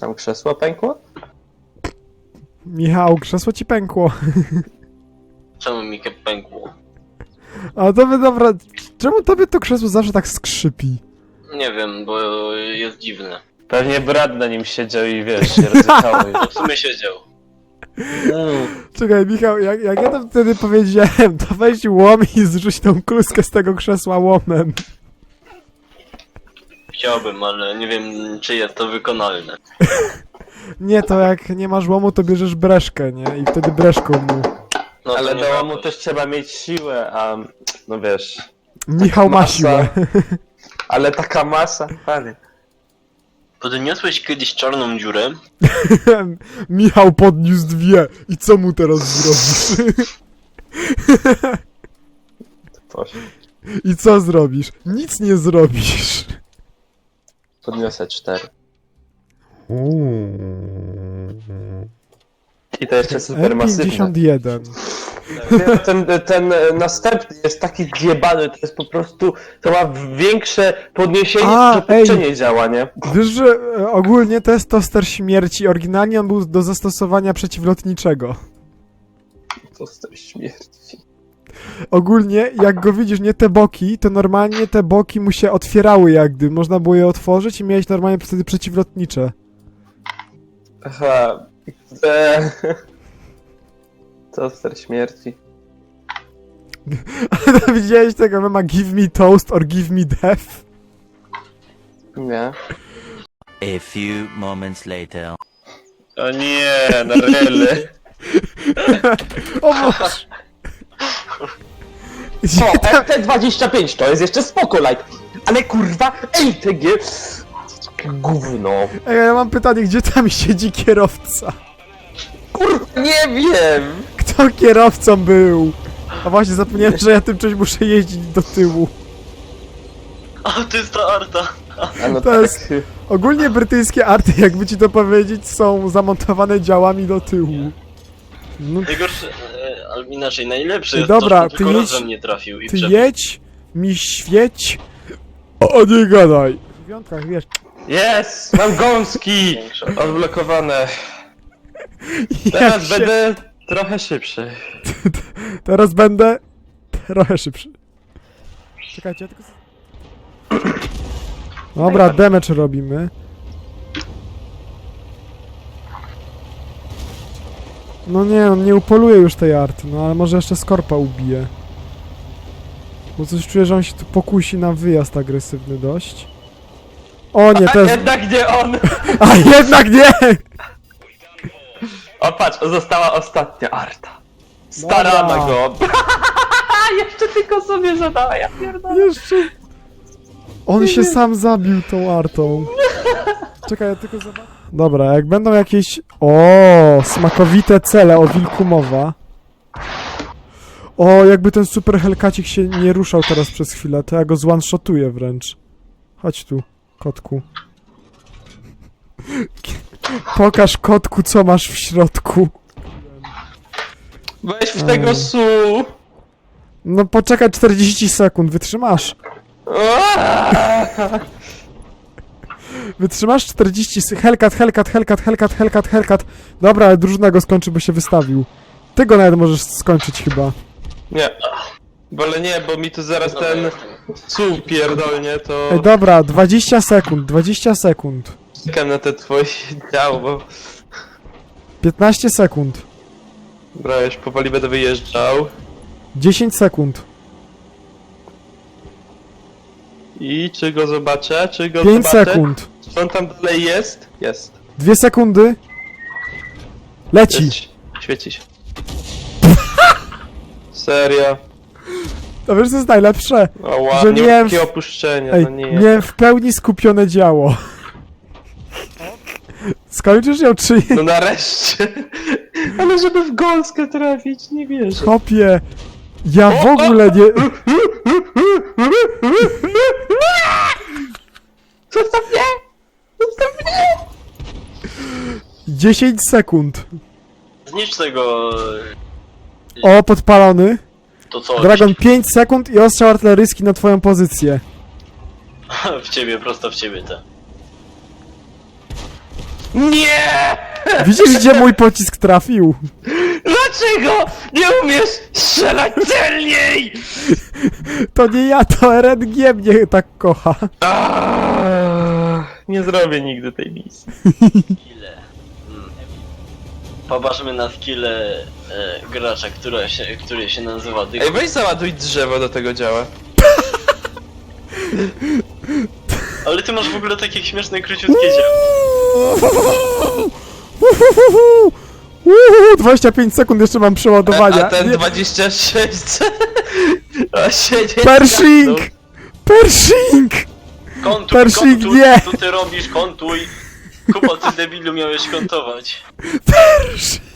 Tam krzesło pękło? Michał, krzesło ci pękło. Czemu mi ke- pękło? A to by dobra. Czemu tobie to krzesło zawsze tak skrzypi? Nie wiem, bo jest dziwne. Pewnie brat na nim siedział i wiesz, się rozjechało. To w sumie siedział. Mm. Czekaj, Michał, jak, jak ja to wtedy powiedziałem, to weź łom i zrzuć tą kluskę z tego krzesła łomem. Chciałbym, ale nie wiem, czy jest to wykonalne. Nie, to jak nie masz łomu, to bierzesz breszkę, nie? I wtedy breszką mu. No to Ale nie do łamu warto. też trzeba mieć siłę, a no wiesz. Michał ma Masa. siłę. Ale taka masa, panie. Podniosłeś kiedyś czarną dziurę? Michał podniósł dwie. I co mu teraz zrobisz? I co zrobisz? Nic nie zrobisz. Podniosę cztery. I to jeszcze super masywne. M51. Ten, ten następny jest taki zjebany, to jest po prostu, to ma większe podniesienie, A, podniesienie działa, nie? Wiesz, że e, ogólnie to jest toster śmierci. Oryginalnie on był do zastosowania przeciwlotniczego. To śmierci. Ogólnie, jak go widzisz, nie te boki, to normalnie te boki mu się otwierały jak gdy. Można było je otworzyć i miałeś normalnie wtedy przeciwlotnicze. Aha. E... To z tej śmierci. Ale widziałeś tego mema Give me toast or give me death? Nie. A few moments later. O nie, no really. O Boże! O, tam... FT25 to jest jeszcze spoko, like. Ale kurwa, LTG... Gówno. Ej, ja mam pytanie, gdzie tam siedzi kierowca? Kurwa, nie wiem. Kto kierowcą był? A właśnie zapomniałem, że ja tym czymś muszę jeździć do tyłu. A, to jest ta arta! A no To tak. jest- Ogólnie brytyjskie arty, jakby ci to powiedzieć, są zamontowane działami do tyłu. No, Najgorsze, ale inaczej, najlepsze jest dobra, to, że ty tylko jedź- rozem nie trafił i ty przebiegł. jedź, mi świeć, o nie gadaj. W dziewiątkach, wiesz, Jest! Mam gąski! Większa. Odblokowane. Teraz się... będę trochę szybszy. Teraz będę trochę szybszy. Czekajcie, ja tylko... Dobra, damage robimy. No nie, on nie upoluje już tej arty, no ale może jeszcze Skorpa ubije. Bo coś czuję, że on się tu pokusi na wyjazd agresywny dość. O nie, to A jest... jednak nie on! A jednak nie! O patrz, została ostatnia arta. Starana Dobra. go. Jeszcze tylko sobie zadała, ja pierdolę. Jeszcze... On się sam zabił tą artą. Czekaj, ja tylko zobaczę. Dobra, jak będą jakieś... O, smakowite cele, o wilku mowa. O, jakby ten super helkacik się nie ruszał teraz przez chwilę, to ja go zone-shotuję wręcz. Chodź tu, kotku. Pokaż kotku, co masz w środku. Weź w tego su. No poczekaj 40 sekund, wytrzymasz. Wytrzymasz 40 se- Hellcat, Hellcat, Hellcat, Hellcat, Hellcat, Hellcat. Dobra, ale drużyna go skończy, bo się wystawił. Ty go nawet możesz skończyć chyba. Nie. Wolę nie, bo mi tu zaraz ten su pierdolnie, to Ej, dobra, 20 sekund, 20 sekund. czekam na te twoje działo, bo... 15 sekund. Dobra, już powoli będę wyjeżdżał. 10 sekund. I czy go zobaczę? Czy go 5 zobaczę? sekund. Czy on tam dalej jest? Jest. 2 sekundy. Leci. jest. Świeci się. Serio? To wiesz co jest najlepsze? O Że ładnie, miałem takie w- opuszczenie, Ej, no nie. miałem w pełni skupione działo. Skończysz ją czy nie? No nareszcie. Ale żeby w gąskę trafić, nie wierzę. Kopie. Ja w ogóle nie... Zostaw mnie! Zostaw mnie! 10 sekund. Zniszcz tego... O, podpalony. To co? Dragon 5 sekund i ostrzał artyleryjski na twoją pozycję. w ciebie, prosto w ciebie te. Nie! Widzisz, gdzie mój pocisk trafił? Dlaczego nie umiesz strzelać celniej? To nie ja, to RNG mnie tak kocha. Aaaa, nie zrobię nigdy tej misji. Popatrzmy na skille e, gracza, która się, który się nazywa Dyk. Ej, weź załaduj drzewo do tego działa. Ale ty masz w ogóle takie śmieszne, króciutkie. Uuu, 25 sekund jeszcze mam A przeładowania. ten Nie- 26... A się nie Pershing! Pershing! Kontuj, Pershing, kontuj, nie! co ty robisz, kontuj. Kupa, ty debilu miałeś kontować. Pershing!